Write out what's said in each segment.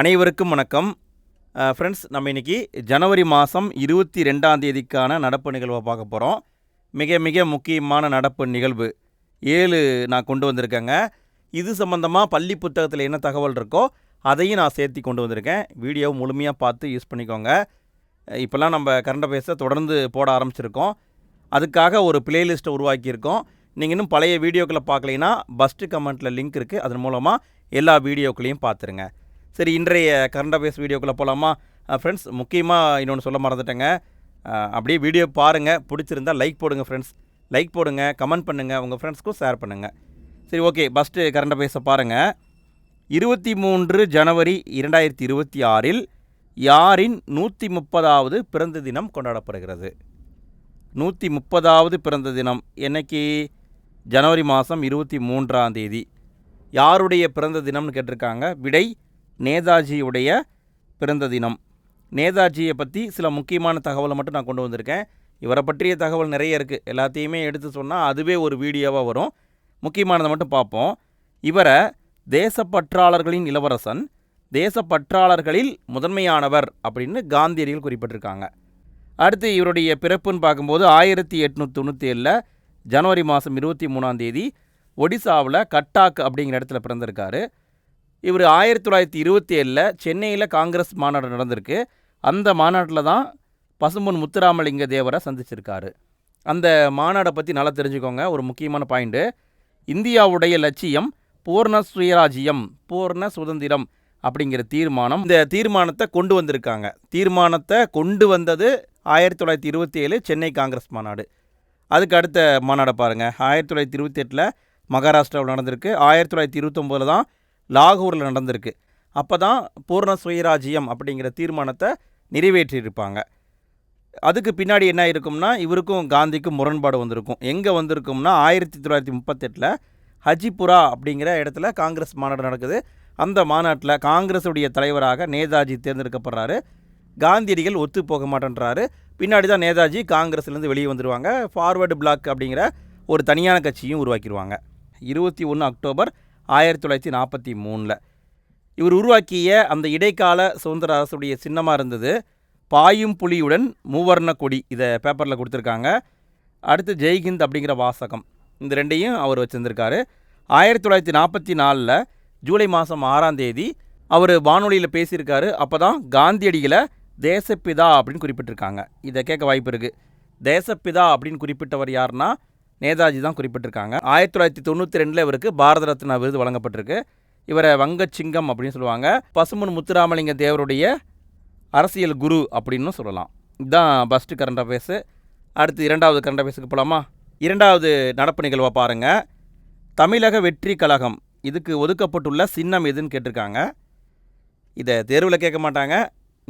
அனைவருக்கும் வணக்கம். ஃப்ரெண்ட்ஸ் நம்ம இன்னைக்கு ஜனவரி மாதம் இருபத்தி ரெண்டாம் தேதிக்கான நடப்பு நிகழ்வை பார்க்க போகிறோம் மிக மிக முக்கியமான நடப்பு நிகழ்வு ஏழு நான் கொண்டு வந்திருக்கேங்க. இது சம்மந்தமாக பள்ளி புத்தகத்தில் என்ன தகவல் இருக்கோ அதையும் நான் சேர்த்து கொண்டு வந்திருக்கேன். வீடியோ முழுமையாக பார்த்து யூஸ் பண்ணிக்கோங்க. இப்போல்லாம் நம்ம கரண்ட் பேஸை தொடர்ந்து போட ஆரம்பிச்சிருக்கோம். அதுக்காக ஒரு பிளேலிஸ்ட்டை உருவாக்கியிருக்கோம். நீங்கள் இன்னும் பழைய வீடியோக்களை பார்க்கலைன்னா ஃபஸ்ட்டு கமெண்ட்டில் லிங்க் இருக்குது அதன் மூலமாக எல்லா வீடியோக்களையும் பார்த்துருங்க. சரி இன்றைய கரண்ட் அஃபேர்ஸ் வீடியோக்குள்ளே போகலாமா ஃப்ரெண்ட்ஸ் முக்கியமாக இன்னொன்று சொல்ல மறந்துட்டேங்க. அப்படியே வீடியோ பாருங்கள் பிடிச்சிருந்தா லைக் போடுங்க ஃப்ரெண்ட்ஸ் லைக் போடுங்க கமெண்ட் பண்ணுங்கள் உங்கள் ஃப்ரெண்ட்ஸ்க்கும் ஷேர் பண்ணுங்கள் சரி ஓகே ஃபஸ்ட்டு கரண்ட் அஃபேர்ஸை பாருங்கள் இருபத்தி மூன்று ஜனவரி இரண்டாயிரத்தி இருபத்தி ஆறில் யாரின் நூற்றி முப்பதாவது பிறந்த தினம் கொண்டாடப்படுகிறது? நூற்றி முப்பதாவது பிறந்த தினம் என்னைக்கு? ஜனவரி மாதம் இருபத்தி மூன்றாம் தேதி. யாருடைய பிறந்த தினம்னு கேட்டிருக்காங்க? விடை நேதாஜியுடைய பிறந்த தினம். நேதாஜியை பற்றி சில முக்கியமான தகவலை மட்டும் நான் கொண்டு வந்திருக்கேன். இவரை பற்றிய தகவல் நிறைய இருக்குது எல்லாத்தையுமே எடுத்து சொன்னால் அதுவே ஒரு வீடியோவாக வரும். முக்கியமானதை மட்டும் பார்ப்போம். இவரை தேசப்பற்றாளர்களின் இளவரசன் தேசப்பற்றாளர்களில் முதன்மையானவர் அப்படின்னு காந்தியடிகள் குறிப்பிட்டிருக்காங்க. அடுத்து இவருடைய பிறப்புன்னு பார்க்கும்போது ஆயிரத்தி எட்நூற்றி தொண்ணூற்றி ஏழில் ஜனவரி மாதம் இருபத்தி மூணாம் தேதி ஒடிசாவில் கட்டாக் அப்படிங்கிற இடத்துல பிறந்திருக்காரு. இவர் ஆயிரத்தி தொள்ளாயிரத்தி இருபத்தி ஏழில் சென்னையில் காங்கிரஸ் மாநாடு நடந்திருக்கு. அந்த மாநாட்டில் தான் பசும்பொன் முத்துராமலிங்க தேவரை சந்திச்சிருக்காரு. அந்த மாநாடை பற்றி நல்லா தெரிஞ்சுக்கோங்க. ஒரு முக்கியமான பாயிண்ட்டு இந்தியாவுடைய லட்சியம் பூர்ண சுயராஜ்யம் பூர்ண சுதந்திரம் அப்படிங்கிற தீர்மானம். இந்த தீர்மானத்தை கொண்டு வந்திருக்காங்க. தீர்மானத்தை கொண்டு வந்தது ஆயிரத்தி தொள்ளாயிரத்தி இருபத்தி ஏழு சென்னை காங்கிரஸ் மாநாடு. அதுக்கு அடுத்த மாநாடை பாருங்கள் ஆயிரத்தி தொள்ளாயிரத்தி இருபத்தி எட்டில் மகாராஷ்டிராவில் நடந்திருக்கு. ஆயிரத்தி தொள்ளாயிரத்தி இருபத்தொம்போதில் தான் லாகூரில் நடந்திருக்கு. அப்போ தான் பூர்ண சுயராஜ்யம் அப்படிங்கிற தீர்மானத்தை நிறைவேற்றியிருப்பாங்க. அதுக்கு பின்னாடி என்ன இருக்கும்னா இவருக்கும் காந்திக்கும் முரண்பாடு வந்திருக்கும். எங்கே வந்திருக்கும்னா ஆயிரத்தி தொள்ளாயிரத்தி முப்பத்தெட்டில் ஹஜிபுரா அப்படிங்கிற இடத்துல காங்கிரஸ் மாநாடு நடக்குது. அந்த மாநாட்டில் காங்கிரஸுடைய தலைவராக நேதாஜி தேர்ந்தெடுக்கப்படுறாரு. காந்தியடிகள் ஒத்து போக மாட்டேன்றாரு. பின்னாடி தான் நேதாஜி காங்கிரஸ்லேருந்து வெளியே வந்துடுவாங்க ஃபார்வர்டு பிளாக் அப்படிங்கிற ஒரு தனியான கட்சியும் உருவாக்கிடுவாங்க இருபத்தி ஒன்று அக்டோபர் ஆயிரத்தி தொள்ளாயிரத்தி நாற்பத்தி மூணில். இவர் உருவாக்கிய அந்த இடைக்கால சுதந்திர அரசுடைய சின்னமாக இருந்தது பாயும் புலியுடன் மூவர்ண கொடி. இதை பேப்பரில் கொடுத்துருக்காங்க. அடுத்து ஜெய்ஹிந்த் அப்படிங்கிற வாசகம். இந்த ரெண்டையும் அவர் வச்சுருந்துருக்காரு. ஆயிரத்தி தொள்ளாயிரத்தி நாற்பத்தி நாலில் ஜூலை மாதம் ஆறாம் தேதி அவர் வானொலியில் பேசியிருக்காரு. அப்போ தான் காந்தியடிகளை தேசப்பிதா அப்படின்னு குறிப்பிட்டிருக்காங்க. இதை கேட்க வாய்ப்பு இருக்குது தேசப்பிதா அப்படின்னு குறிப்பிட்டவர் யாருன்னா நேதாஜி தான் குறிப்பிட்டிருக்காங்க. ஆயிரத்தி தொள்ளாயிரத்தி தொண்ணூற்றி ரெண்டில் இவருக்கு பாரத ரத்னா விருது வழங்கப்பட்டிருக்கு. இவரை வங்கச்சிங்கம் அப்படின்னு சொல்லுவாங்க. பசுமன் முத்துராமலிங்க தேவருடைய அரசியல் குரு அப்படின்னு சொல்லலாம். இதுதான் ஃபஸ்ட்டு கரண்ட் அஃபேர்ஸு அடுத்து இரண்டாவது கரண்ட் அஃபேர்ஸுக்கு போகலாமா இரண்டாவது நடப்பு நிகழ்வை பாருங்கள் தமிழக வெற்றி கழகம் இதுக்கு ஒதுக்கப்பட்டுள்ள சின்னம் எதுன்னு கேட்டிருக்காங்க. இதை தேர்வில் கேட்க மாட்டாங்க.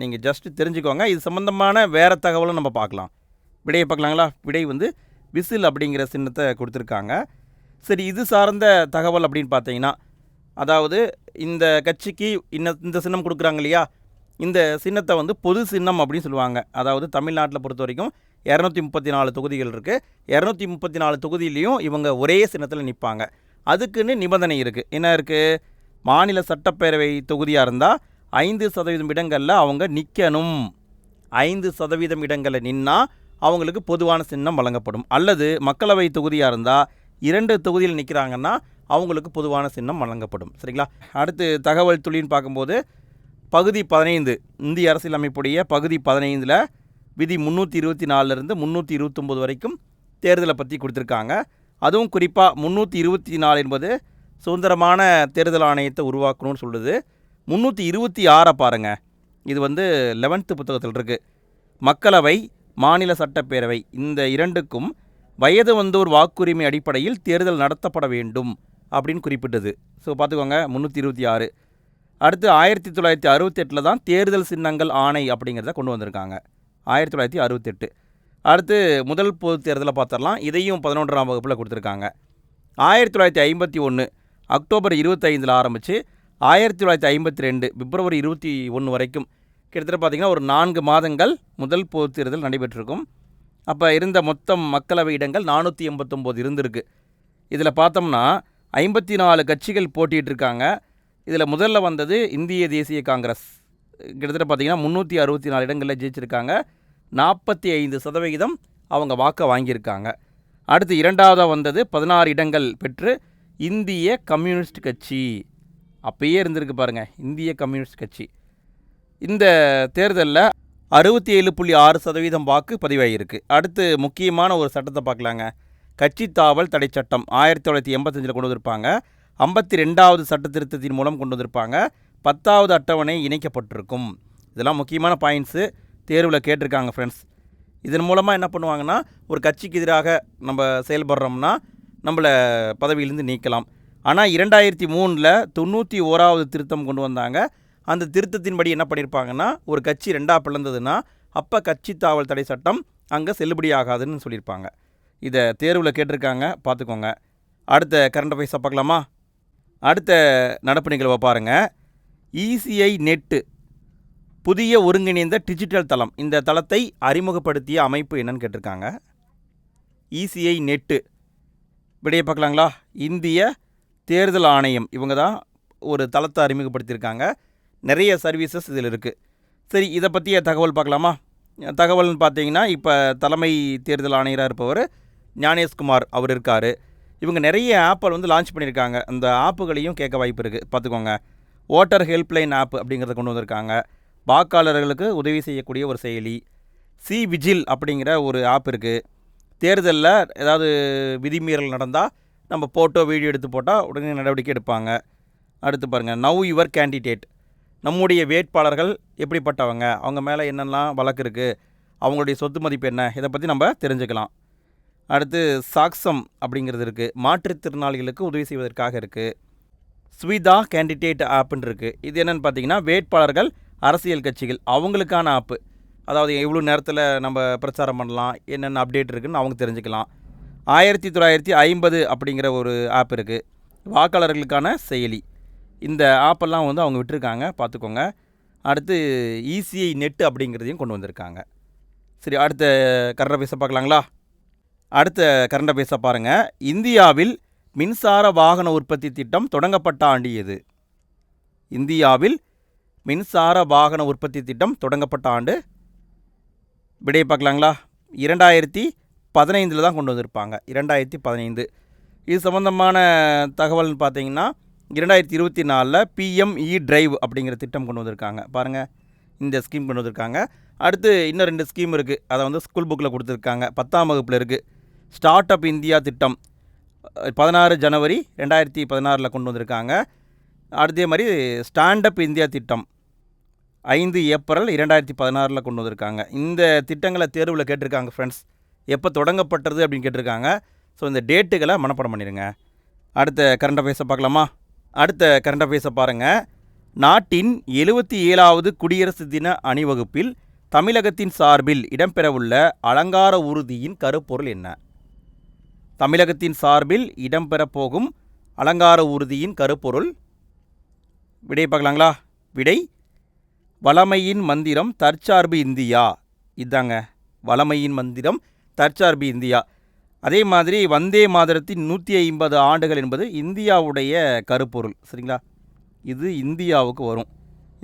நீங்கள் ஜஸ்ட்டு தெரிஞ்சுக்கோங்க. இது சம்மந்தமான வேறு தகவலும் நம்ம பார்க்கலாம். விடையை பார்க்கலாங்களா? விடை வந்து விசில் அப்படிங்கிற சின்னத்தை கொடுத்துருக்காங்க. சரி இது சார்ந்த தகவல் அப்படின்னு பார்த்தீங்கன்னா அதாவது இந்த கட்சிக்கு இன்ன இந்த சின்னம் கொடுக்குறாங்க இல்லையா? இந்த சின்னத்தை வந்து பொது சின்னம் அப்படின்னு சொல்லுவாங்க. அதாவது தமிழ்நாட்டில் பொறுத்த வரைக்கும் இரநூத்தி முப்பத்தி நாலு தொகுதிகள் இருக்குது இரநூத்தி முப்பத்தி நாலு தொகுதியிலையும் இவங்க ஒரே சின்னத்தில் நிற்பாங்க அதுக்குன்னு நிபந்தனை இருக்குது என்ன இருக்குது மாநில சட்டப்பேரவை தொகுதியாக இருந்தால் ஐந்து சதவீதம் இடங்களில் அவங்க நிற்கணும் ஐந்து சதவீதம் இடங்களில் நின்னால் அவங்களுக்கு பொதுவான சின்னம் வழங்கப்படும். அல்லது மக்களவை தொகுதியாக இருந்தால் இரண்டு தொகுதியில் நிற்கிறாங்கன்னா அவங்களுக்கு பொதுவான சின்னம் வழங்கப்படும். சரிங்களா? அடுத்து தகவல் துளின்னு பார்க்கும்போது பகுதி பதினைந்து இந்திய அரசியலமைப்புடைய பகுதி பதினைந்தில் விதி முந்நூற்றி இருபத்தி நாலுலேருந்து முந்நூற்றி இருபத்தொம்போது வரைக்கும் தேர்தலை பற்றி கொடுத்துருக்காங்க. அதுவும் குறிப்பாக முந்நூற்றி இருபத்தி நாலு என்பது சுதந்திரமான தேர்தல் ஆணையத்தை உருவாக்கணும்னு சொல்லுது. முந்நூற்றி இருபத்தி ஆறை பாருங்கள் இது வந்து லெவன்த்து புத்தகத்தில் இருக்குது மக்களவை மாநில சட்டப்பேரவை. இந்த இரண்டுக்கும் வயது வந்தோர் வாக்குரிமை அடிப்படையில் தேர்தல் நடத்தப்பட வேண்டும் அப்படின்னு குறிப்பிட்டது. ஸோ பார்த்துக்கோங்க முந்நூற்றி இருபத்தி ஆறு. அடுத்து ஆயிரத்தி தொள்ளாயிரத்தி அறுபத்தெட்டில் தான் தேர்தல் சின்னங்கள் ஆணை அப்படிங்கிறத கொண்டு வந்திருக்காங்க. ஆயிரத்தி தொள்ளாயிரத்தி அறுபத்தெட்டு. அடுத்து முதல் பொது தேர்தலை பார்த்துடலாம். இதையும் பதினொன்றாம் வகுப்பில் கொடுத்துருக்காங்க. ஆயிரத்தி தொள்ளாயிரத்தி ஐம்பத்தி ஒன்று அக்டோபர் இருபத்தைந்தில் ஆரம்பித்து ஆயிரத்தி தொள்ளாயிரத்தி ஐம்பத்தி ரெண்டு பிப்ரவரி இருபத்தி ஒன்று வரைக்கும் கிட்டத்தட்ட பார்த்திங்கன்னா ஒரு நான்கு மாதங்கள் முதல் பொது தேர்தல் நடைபெற்றிருக்கும். அப்போ இருந்த மொத்தம் மக்களவை இடங்கள் நானூற்றி எண்பத்தொம்போது இருந்திருக்கு. இதில் பார்த்தோம்னா ஐம்பத்தி நாலு கட்சிகள் போட்டிகிட்ருக்காங்க இதில் முதல்ல வந்தது இந்திய தேசிய காங்கிரஸ். கிட்டத்தட்ட பார்த்தீங்கன்னா முந்நூற்றி அறுபத்தி நாலு இடங்களில் ஜெயிச்சிருக்காங்க. நாற்பத்தி ஐந்து சதவிகிதம் அவங்க வாக்கை வாங்கியிருக்காங்க. அடுத்து இரண்டாவதாக வந்தது பதினாறு இடங்கள் பெற்று இந்திய கம்யூனிஸ்ட் கட்சி. அப்பயே இருந்திருக்கு பாருங்கள் இந்திய கம்யூனிஸ்ட் கட்சி. இந்த தேர்தலில் அறுபத்தி ஏழு புள்ளி ஆறு சதவீதம் வாக்கு பதிவாகியிருக்கு அடுத்து முக்கியமான ஒரு சட்டத்தை பார்க்கலாங்க. கட்சி தாவல் தடை சட்டம் ஆயிரத்தி தொள்ளாயிரத்தி எண்பத்தஞ்சில் கொண்டு வந்திருப்பாங்க. ஐம்பத்தி ரெண்டாவது சட்ட திருத்தத்தின் மூலம் கொண்டு வந்திருப்பாங்க. பத்தாவது அட்டவணை இணைக்கப்பட்டிருக்கும். இதெல்லாம் முக்கியமான பாயிண்ட்ஸு தேர்வில் கேட்டிருக்காங்க ஃப்ரெண்ட்ஸ் இதன் மூலமாக என்ன பண்ணுவாங்கன்னா ஒரு கட்சிக்கு எதிராக நம்ம செயல்படுறோம்னா நம்மளை பதவியிலேருந்து நீக்கலாம். ஆனால் இரண்டாயிரத்தி மூணில் தொண்ணூற்றி ஓராவது திருத்தம் கொண்டு வந்தாங்க. அந்த திருத்தத்தின்படி என்ன பண்ணியிருப்பாங்கன்னா ஒரு கட்சி ரெண்டாக பிளந்ததுன்னா அப்போ கட்சி தாவல் தடை சட்டம் அங்கே செல்லுபடியாகாதுன்னு சொல்லியிருப்பாங்க இதை தேர்வில் கேட்டிருக்காங்க பார்த்துக்கோங்க அடுத்த கரண்ட் அஃபேர்ஸை பார்க்கலாமா? அடுத்த நடப்பு நிகழ்வை பாருங்கள் இசிஐ நெட்டு புதிய ஒருங்கிணைந்த டிஜிட்டல் தளம். இந்த தளத்தை அறிமுகப்படுத்திய அமைப்பு என்னன்னு கேட்டிருக்காங்க. இசிஐ நெட்டு விடைய பார்க்கலாங்களா? இந்திய தேர்தல் ஆணையம் இவங்க தான் ஒரு தளத்தை அறிமுகப்படுத்தியிருக்காங்க. நிறைய சர்வீசஸ் இதில் இருக்குது சரி இதை பற்றிய தகவல் பார்க்கலாமா? தகவல்னு பார்த்தீங்கன்னா இப்போ தலைமை தேர்தல் ஆணையராக இருப்பவர் ஞானேஷ்குமார் அவர் இருக்கார். இவங்க நிறைய ஆப்பை வந்து லான்ச் பண்ணியிருக்காங்க. அந்த ஆப்புகளையும் கேட்க வாய்ப்பு இருக்குது பார்த்துக்கோங்க ஓட்டர் ஹெல்ப்லைன் ஆப் அப்படிங்கிறத கொண்டு வந்திருக்காங்க. வாக்காளர்களுக்கு உதவி செய்யக்கூடிய ஒரு செயலி. சி விஜில் அப்படிங்கிற ஒரு ஆப் இருக்குது தேர்தலில் ஏதாவது விதிமீறல் நடந்தால் நம்ம ஃபோட்டோ வீடியோ எடுத்து போட்டால் உடனே நடவடிக்கை எடுப்பாங்க. அடுத்து பாருங்கள் நவ் யுவர் கேண்டிடேட் நம்முடைய வேட்பாளர்கள் எப்படிப்பட்டவங்க? அவங்க மேலே என்னெல்லாம் வழக்கு இருக்குது அவங்களுடைய சொத்து மதிப்பு என்ன? இதை பற்றி நம்ம தெரிஞ்சுக்கலாம். அடுத்து சாக்சம் அப்படிங்கிறது இருக்குது மாற்றுத்திறனாளிகளுக்கு உதவி செய்வதற்காக இருக்குது ஸ்விதா கேண்டிடேட் ஆப்புன்னு இருக்குது இது என்னென்னு பார்த்தீங்கன்னா வேட்பாளர்கள் அரசியல் கட்சிகள். அவங்களுக்கான ஆப்பு. அதாவது எவ்வளோ நேரத்தில் நம்ம பிரச்சாரம் பண்ணலாம். என்னென்ன அப்டேட் இருக்குன்னு அவங்க தெரிஞ்சுக்கலாம். ஆயிரத்தி தொள்ளாயிரத்தி ஐம்பது அப்படிங்கிற ஒரு ஆப் இருக்குது வாக்காளர்களுக்கான செயலி. இந்த ஆப்பெல்லாம் வந்து அவங்க விட்டுருக்காங்க பார்த்துக்கோங்க. அடுத்து இசிஐ நெட்டு அப்படிங்கிறதையும் கொண்டு வந்திருக்காங்க. சரி அடுத்த கரண்ட் பேச பார்க்கலாங்களா? அடுத்த கரண்ட் பேச பாருங்கள் இந்தியாவில் மின்சார வாகன உற்பத்தி திட்டம் தொடங்கப்பட்ட ஆண்டு எது? இந்தியாவில் மின்சார வாகன உற்பத்தி திட்டம் தொடங்கப்பட்ட ஆண்டு விடையை பார்க்கலாங்களா? இரண்டாயிரத்தி பதினைந்தில் தான் கொண்டு வந்திருப்பாங்க. இரண்டாயிரத்தி பதினைந்து. இது சம்மந்தமான தகவல்னு பார்த்தீங்கன்னா இரண்டாயிரத்தி இருபத்தி நாலில் பிஎம்இ டிரைவ் அப்படிங்கிற திட்டம் கொண்டு வந்திருக்காங்க. பாருங்கள் இந்த ஸ்கீம் கொண்டு வந்திருக்காங்க. அடுத்து இன்னும் ரெண்டு ஸ்கீம் இருக்குது அதை வந்து ஸ்கூல் புக்கில் கொடுத்துருக்காங்க. பத்தாம் வகுப்பில் இருக்குது ஸ்டார்ட் அப் இந்தியா திட்டம் பதினாறு ஜனவரி ரெண்டாயிரத்தி பதினாறில் கொண்டு வந்திருக்காங்க. அதே மாதிரி ஸ்டாண்டப் இந்தியா திட்டம் ஐந்து ஏப்ரல் இரண்டாயிரத்தி பதினாறில் கொண்டு வந்திருக்காங்க. இந்த திட்டங்களை தேர்வில் கேட்டிருக்காங்க ஃப்ரெண்ட்ஸ் எப்போ தொடங்கப்பட்டது அப்படின்னு கேட்டிருக்காங்க. ஸோ இந்த டேட்டுகளை மனப்பாடம் பண்ணிடுங்க அடுத்த கரண்ட் அஃபேர்ஸை பார்க்கலாமா? அடுத்த கரண்ட் அஃபேர்ஸை பாருங்கள் நாட்டின் எழுபத்தி ஏழாவது குடியரசு தின அணிவகுப்பில் தமிழகத்தின் சார்பில் இடம்பெறவுள்ள அலங்கார ஊர்தியின் கருப்பொருள் என்ன? தமிழகத்தின் சார்பில் இடம்பெறப்போகும் அலங்கார ஊர்தியின் கருப்பொருள் விடை பார்க்கலாங்களா? விடை வளமையின் மந்திரம் தற்சார்பு இந்தியா. இதாங்க வளமையின் மந்திரம் தற்சார்பு இந்தியா. அதே மாதிரி வந்தே மாதரத்தின் நூற்றி ஐம்பது ஆண்டுகள் என்பது இந்தியாவுடைய கருப்பொருள் சரிங்களா? இது இந்தியாவுக்கு வரும்.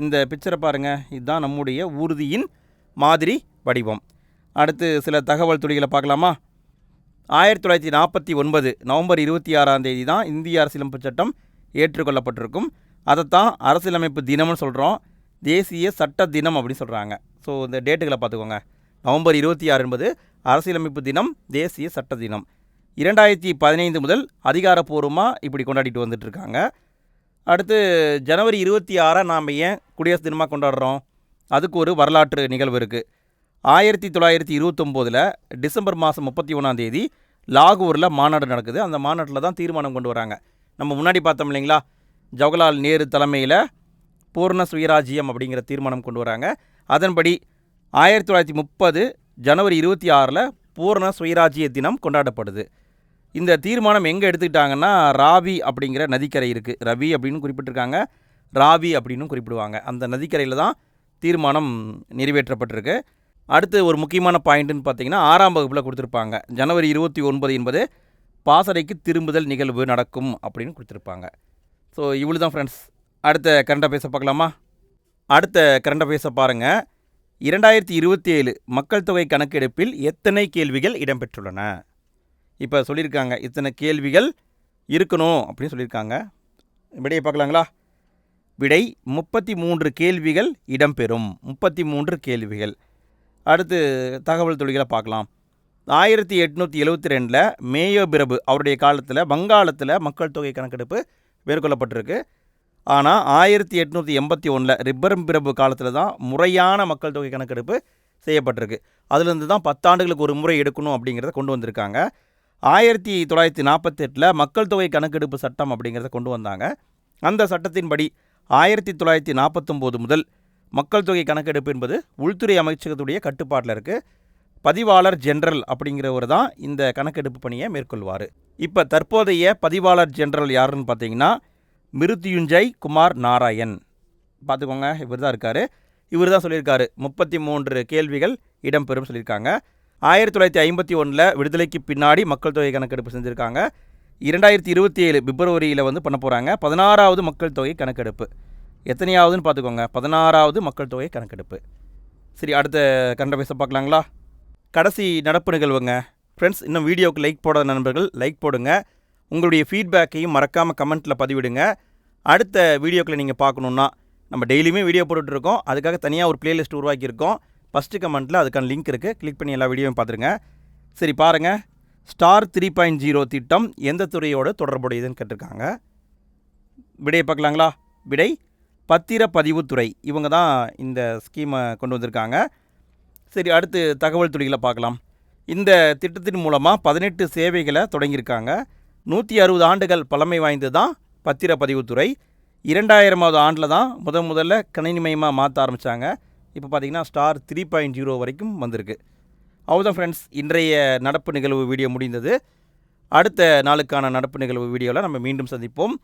இந்த பிக்சரை பாருங்கள் இதுதான் நம்முடைய ஊர்தியின் மாதிரி வடிவம். அடுத்து சில தகவல் துளிகளை பார்க்கலாமா? ஆயிரத்தி தொள்ளாயிரத்தி நாற்பத்தி ஒன்பது நவம்பர் இருபத்தி ஆறாம் தேதி தான் இந்திய அரசியலமைப்பு சட்டம் ஏற்றுக்கொள்ளப்பட்டிருக்கும். அதைத்தான் அரசியலமைப்பு தினம்னு சொல்கிறோம் தேசிய சட்ட தினம் அப்படின்னு சொல்கிறாங்க ஸோ இந்த டேட்டுகளை பார்த்துக்கோங்க. நவம்பர் இருபத்தி ஆறு என்பது அரசியலமைப்பு தினம் தேசிய சட்ட தினம். இரண்டாயிரத்தி பதினைந்து முதல் அதிகாரப்பூர்வமாக இப்படி கொண்டாடிட்டு வந்துட்டுருக்காங்க அடுத்து ஜனவரி இருபத்தி ஆறை நாம் ஏன் குடியரசு தினமாக கொண்டாடுறோம்? அதுக்கு ஒரு வரலாற்று நிகழ்வு இருக்குது ஆயிரத்தி தொள்ளாயிரத்தி இருபத்தொம்போதில் டிசம்பர் மாதம் முப்பத்தி ஒன்றாம் தேதி லாகூரில் மாநாடு நடக்குது. அந்த மாநாட்டில் தான் தீர்மானம் கொண்டு வராங்க. நம்ம முன்னாடி பார்த்தோம் இல்லைங்களா? ஜவஹர்லால் நேரு தலைமையில் பூர்ண சுயராஜ்யம் அப்படிங்கிற தீர்மானம் கொண்டு வராங்க. அதன்படி ஆயிரத்தி தொள்ளாயிரத்தி முப்பது ஜனவரி இருபத்தி ஆறில் பூர்ண சுயராஜ்ய தினம் கொண்டாடப்படுது. இந்த தீர்மானம் எங்கே எடுத்துக்கிட்டாங்கன்னா ராவி அப்படிங்கிற நதிக்கரை இருக்குது ரவி அப்படின்னு குறிப்பிட்டிருக்காங்க. ராவி அப்படின்னு குறிப்பிடுவாங்க. அந்த நதிக்கரையில் தான் தீர்மானம் நிறைவேற்றப்பட்டிருக்கு. அடுத்து ஒரு முக்கியமான பாயிண்ட்டுன்னு பார்த்தீங்கன்னா ஆறாம் வகுப்பில் கொடுத்துருப்பாங்க. ஜனவரி இருபத்தி ஒன்பது என்பது பாசறைக்கு திரும்புதல் நிகழ்வு நடக்கும் அப்படின்னு கொடுத்துருப்பாங்க. ஸோ இவ்வளோ தான் ஃப்ரெண்ட்ஸ் அடுத்த கரண்ட் அஃபேர்ஸை பார்க்கலாமா? அடுத்த கரண்ட் அஃபேர்ஸை பாருங்கள் இரண்டாயிரத்தி இருபத்தி ஏழு மக்கள் தொகை கணக்கெடுப்பில் எத்தனை கேள்விகள் இடம்பெற்றுள்ளன? இப்போ சொல்லியிருக்காங்க இத்தனை கேள்விகள் இருக்கணும் அப்படின்னு சொல்லியிருக்காங்க. விடையை பார்க்கலாங்களா? விடை முப்பத்தி மூன்று கேள்விகள் இடம்பெறும். முப்பத்தி மூன்று கேள்விகள். அடுத்து தகவல் தொழில்களை பார்க்கலாம். ஆயிரத்தி எட்நூற்றி எழுபத்தி ரெண்டில் மேயோ பிரபு அவருடைய காலத்தில் வங்காளத்தில் மக்கள் தொகை கணக்கெடுப்பு மேற்கொள்ளப்பட்டிருக்கு. ஆனால் ஆயிரத்தி எட்நூற்றி எண்பத்தி ஒன்றில் ரிப்பரம் பிரபு காலத்தில் தான் முறையான மக்கள் தொகை கணக்கெடுப்பு செய்யப்பட்டிருக்கு. அதுலேருந்து தான் பத்தாண்டுகளுக்கு ஒரு முறை எடுக்கணும் அப்படிங்கிறத கொண்டு வந்திருக்காங்க. ஆயிரத்தி தொள்ளாயிரத்தி நாற்பத்தெட்டில் மக்கள் தொகை கணக்கெடுப்பு சட்டம் அப்படிங்கிறத கொண்டு வந்தாங்க. அந்த சட்டத்தின்படி ஆயிரத்தி தொள்ளாயிரத்தி நாற்பத்தொம்போது முதல் மக்கள் தொகை கணக்கெடுப்பு என்பது உள்துறை அமைச்சகத்துடைய கட்டுப்பாட்டில் இருக்குது பதிவாளர் ஜெனரல் அப்படிங்கிறவர் தான் இந்த கணக்கெடுப்பு பணியை மேற்கொள்வார். இப்போ தற்போதைய பதிவாளர் ஜெனரல் யாருன்னு பார்த்தீங்கன்னா மிருத்யுஞ்சய் குமார் நாராயண். பார்த்துக்கோங்க இவர் தான் இருக்கார். இவர் தான் சொல்லியிருக்காரு. முப்பத்தி மூன்று கேள்விகள் இடம்பெறும் சொல்லியிருக்காங்க. ஆயிரத்தி தொள்ளாயிரத்தி ஐம்பத்தி ஒன்றில் விடுதலைக்கு பின்னாடி மக்கள் தொகை கணக்கெடுப்பு செஞ்சுருக்காங்க. இரண்டாயிரத்தி இருபத்தி ஏழு பிப்ரவரியில் வந்து பண்ண போகிறாங்க பதினாறாவது மக்கள் தொகை கணக்கெடுப்பு. எத்தனையாவதுன்னு பார்த்துக்கோங்க. பதினாறாவது மக்கள் தொகை கணக்கெடுப்பு. சரி அடுத்த கண்ட பேச பார்க்கலாங்களா? கடைசி நடப்பு நிகழ்வுங்க. ஃப்ரெண்ட்ஸ் இன்னும் வீடியோவுக்கு லைக் போடாத நண்பர்கள் லைக் போடுங்க. உங்களுடைய ஃபீட்பேக்கையும் மறக்காமல் கமெண்ட்டில் பதிவிடுங்க. அடுத்த வீடியோக்களை நீங்கள் பார்க்கணுன்னா நம்ம டெய்லியுமே வீடியோ போட்டுட்ருக்கோம். அதுக்காக தனியாக ஒரு பிளேலிஸ்ட் உருவாக்கியிருக்கோம். ஃபஸ்ட்டு கமெண்ட்டில் அதுக்கான லிங்க் இருக்குது கிளிக் பண்ணி எல்லா வீடியோவும் பார்த்துருங்க. சரி பாருங்கள் ஸ்டார் த்ரீ பாயிண்ட் ஜீரோ திட்டம் எந்த துறையோடு தொடர்புடையதுன்னு கேட்டிருக்காங்க. விடையை பார்க்கலாங்களா? விடை பத்திரப்பதிவுத்துறை இவங்க தான் இந்த ஸ்கீமை கொண்டு வந்திருக்காங்க. சரி அடுத்து தகவல் துறைகளை பார்க்கலாம். இந்த திட்டத்தின் மூலமாக பதினெட்டு சேவைகளை தொடங்கியிருக்காங்க. நூற்றி அறுபது ஆண்டுகள் பழமை வாய்ந்தது தான் பத்திரப்பதிவுத்துறை. இரண்டாயிரமாவது ஆண்டில் தான் முத முதல்ல கணினிமயமாக மாற்ற ஆரம்பித்தாங்க இப்போ பார்த்தீங்கன்னா ஸ்டார் த்ரீ பாயிண்ட் ஜீரோ வரைக்கும் வந்திருக்கு. அவ்வளோதான் ஃப்ரெண்ட்ஸ் இன்றைய நடப்பு நிகழ்வு வீடியோ முடிந்தது. அடுத்த நாளுக்கான நடப்பு நிகழ்வு வீடியோவில் நம்ம மீண்டும் சந்திப்போம்.